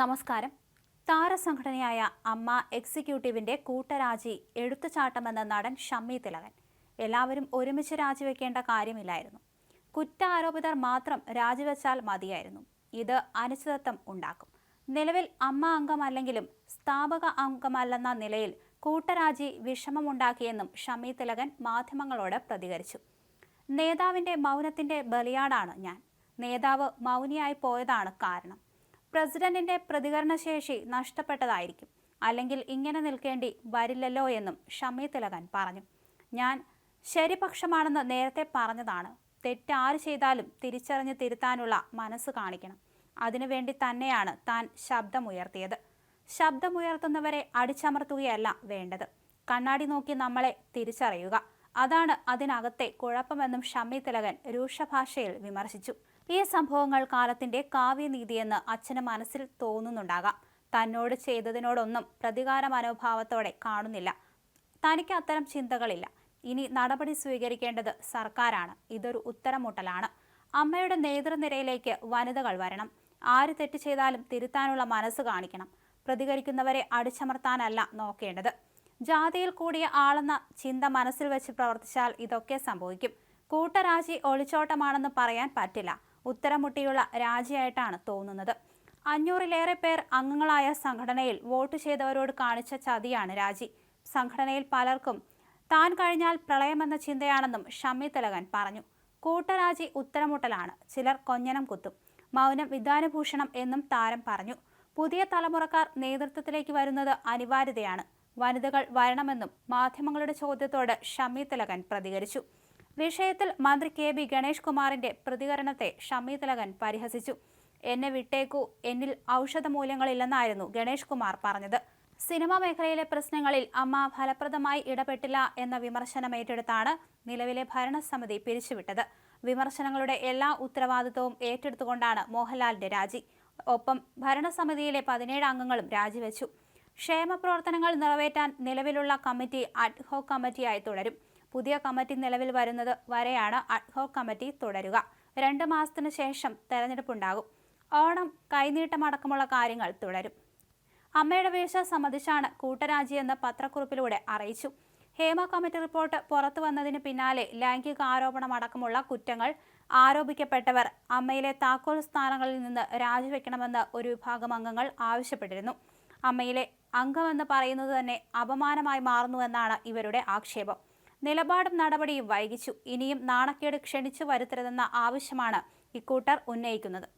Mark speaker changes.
Speaker 1: നമസ്കാരം. താരസംഘടനയായ അമ്മ എക്സിക്യൂട്ടീവിന്റെ കൂട്ടരാജി എടുത്തുചാട്ടമെന്ന നടൻ ഷമ്മി തിലകൻ. എല്ലാവരും ഒരുമിച്ച് രാജിവെക്കേണ്ട കാര്യമില്ലായിരുന്നു. കുറ്റാരോപിതർ മാത്രം രാജിവെച്ചാൽ മതിയായിരുന്നു. ഇത് അനിശ്ചിതത്വം ഉണ്ടാക്കും. നിലവിൽ അമ്മ അംഗമല്ലെങ്കിലും സ്ഥാപക അംഗമല്ലെന്ന നിലയിൽ കൂട്ടരാജി വിഷമമുണ്ടാക്കിയെന്നും ഷമ്മി തിലകൻ മാധ്യമങ്ങളോട് പ്രതികരിച്ചു. നേതാവിന്റെ മൗനത്തിന്റെ ബലിയാടാണ് ഞാൻ. നേതാവ് മൗനിയായി പോയതാണ് കാരണം. പ്രസിഡന്റിന്റെ പ്രതികരണശേഷി നഷ്ടപ്പെട്ടതായിരിക്കും. അല്ലെങ്കിൽ ഇങ്ങനെ നിൽക്കേണ്ടി വരില്ലല്ലോ എന്നും ഷമി തിലകൻ പറഞ്ഞു. ഞാൻ ശരിപക്ഷമാണെന്ന് നേരത്തെ പറഞ്ഞതാണ്. തെറ്റ് ആര് ചെയ്താലും തിരിച്ചറിഞ്ഞ് തിരുത്താനുള്ള മനസ്സ് കാണിക്കണം. അതിനുവേണ്ടി തന്നെയാണ് താൻ ശബ്ദമുയർത്തിയത്. ശബ്ദമുയർത്തുന്നവരെ അടിച്ചമർത്തുകയല്ല വേണ്ടത്. കണ്ണാടി നോക്കി നമ്മളെ തിരിച്ചറിയുക. അതാണ് അതിനകത്തെ കുഴപ്പമെന്നും ഷമ്മി തിലകൻ രൂക്ഷഭാഷയിൽ വിമർശിച്ചു. ഈ സംഭവങ്ങൾ കാലത്തിന്റെ കാവ്യനീതിയെന്ന് അച്ഛന് മനസ്സിൽ തോന്നുന്നുണ്ടാകാം. തന്നോട് ചെയ്തതിനോടൊന്നും പ്രതികാര മനോഭാവത്തോടെ കാണുന്നില്ല. തനിക്ക് അത്തരം ചിന്തകളില്ല. ഇനി നടപടി സ്വീകരിക്കേണ്ടത് സർക്കാരാണ്. ഇതൊരു ഉത്തരമുട്ടലാണ്. അമ്മയുടെ നേതൃനിരയിലേക്ക് വനിതകൾ വരണം. ആര് തെറ്റ് ചെയ്താലും തിരുത്താനുള്ള മനസ്സ് കാണിക്കണം. പ്രതികരിക്കുന്നവരെ അടിച്ചമർത്താനല്ല നോക്കേണ്ടത്. ജാതിയിൽ കൂടിയ ആളെന്ന ചിന്ത മനസ്സിൽ വെച്ച് പ്രവർത്തിച്ചാൽ ഇതൊക്കെ സംഭവിക്കും. കൂട്ടരാജി ഒളിച്ചോട്ടമാണെന്ന് പറയാൻ പറ്റില്ല. ഉത്തരമുട്ടിയുള്ള രാജിയായിട്ടാണ് തോന്നുന്നത്. അഞ്ഞൂറിലേറെ പേർ അംഗങ്ങളായ സംഘടനയിൽ വോട്ട് ചെയ്തവരോട് കാണിച്ച ചതിയാണ് രാജി. സംഘടനയിൽ പലർക്കും താൻ കഴിഞ്ഞാൽ പ്രളയമെന്ന ചിന്തയാണെന്നും ഷമ്മി തിലകൻ പറഞ്ഞു. കൂട്ടരാജി ഉത്തരമുട്ടലാണ്. ചിലർ കൊഞ്ഞനം കുത്തും. മൗനം വിധാനഭൂഷണം എന്നും താരം പറഞ്ഞു. പുതിയ തലമുറക്കാർ നേതൃത്വത്തിലേക്ക് വരുന്നത് അനിവാര്യതയാണ്. വനിതകൾ വരണമെന്നും മാധ്യമങ്ങളുടെ ചോദ്യത്തോട് ഷമ്മി തിലകൻ പ്രതികരിച്ചു. വിഷയത്തിൽ മന്ത്രി കെ ബി ഗണേഷ് കുമാറിന്റെ പ്രതികരണത്തെ ഷമ്മി തിലകൻ പരിഹസിച്ചു. എന്നെ വിട്ടേക്കു എന്നിൽ ഔഷധ മൂല്യങ്ങളില്ലെന്നായിരുന്നു ഗണേഷ് കുമാർ പറഞ്ഞത്. സിനിമാ മേഖലയിലെ പ്രശ്നങ്ങളിൽ അമ്മ ഫലപ്രദമായി ഇടപെട്ടില്ല എന്ന വിമർശനം ഏറ്റെടുത്താണ് നിലവിലെ ഭരണസമിതി പിരിച്ചുവിട്ടത്. വിമർശനങ്ങളുടെ എല്ലാ ഉത്തരവാദിത്വവും ഏറ്റെടുത്തുകൊണ്ടാണ് മോഹൻലാലിന്റെ രാജി. ഒപ്പം ഭരണസമിതിയിലെ പതിനേഴ് അംഗങ്ങളും രാജിവെച്ചു. ക്ഷേമ പ്രവർത്തനങ്ങൾ നിറവേറ്റാൻ നിലവിലുള്ള കമ്മിറ്റി അഡ്ഹോക് കമ്മിറ്റിയായി തുടരും. പുതിയ കമ്മിറ്റി നിലവിൽ വരുന്നത് വരെയാണ് അഡ്ഹോക് കമ്മിറ്റി തുടരുക. രണ്ട് മാസത്തിനു ശേഷം തെരഞ്ഞെടുപ്പുണ്ടാകും. ഓണം കൈനീട്ടമടക്കമുള്ള കാര്യങ്ങൾ തുടരും. അമ്മയുടെ വീഴ്ച സംബന്ധിച്ചാണ് കൂട്ടരാജിയെന്ന് പത്രക്കുറിപ്പിലൂടെ അറിയിച്ചു. ഹേമ കമ്മിറ്റി റിപ്പോർട്ട് പുറത്തു വന്നതിന് പിന്നാലെ ലൈംഗിക ആരോപണമടക്കമുള്ള കുറ്റങ്ങൾ ആരോപിക്കപ്പെട്ടവർ അമ്മയിലെ താക്കോൽ സ്ഥാനങ്ങളിൽ നിന്ന് രാജിവെക്കണമെന്ന് ഒരു വിഭാഗം അംഗങ്ങൾ ആവശ്യപ്പെട്ടിരുന്നു. അമ്മയിലെ അംഗമെന്ന് പറയുന്നത് തന്നെ അപമാനമായി മാറുന്നുവെന്നാണ് ഇവരുടെ ആക്ഷേപം. നിലപാടും നടപടിയും വൈകിച്ചു. ഇനിയും നാണക്കേട് ക്ഷണിച്ചു വരുത്തരുതെന്ന ആവശ്യമാണ് ഇക്കൂട്ടർ ഉന്നയിക്കുന്നത്.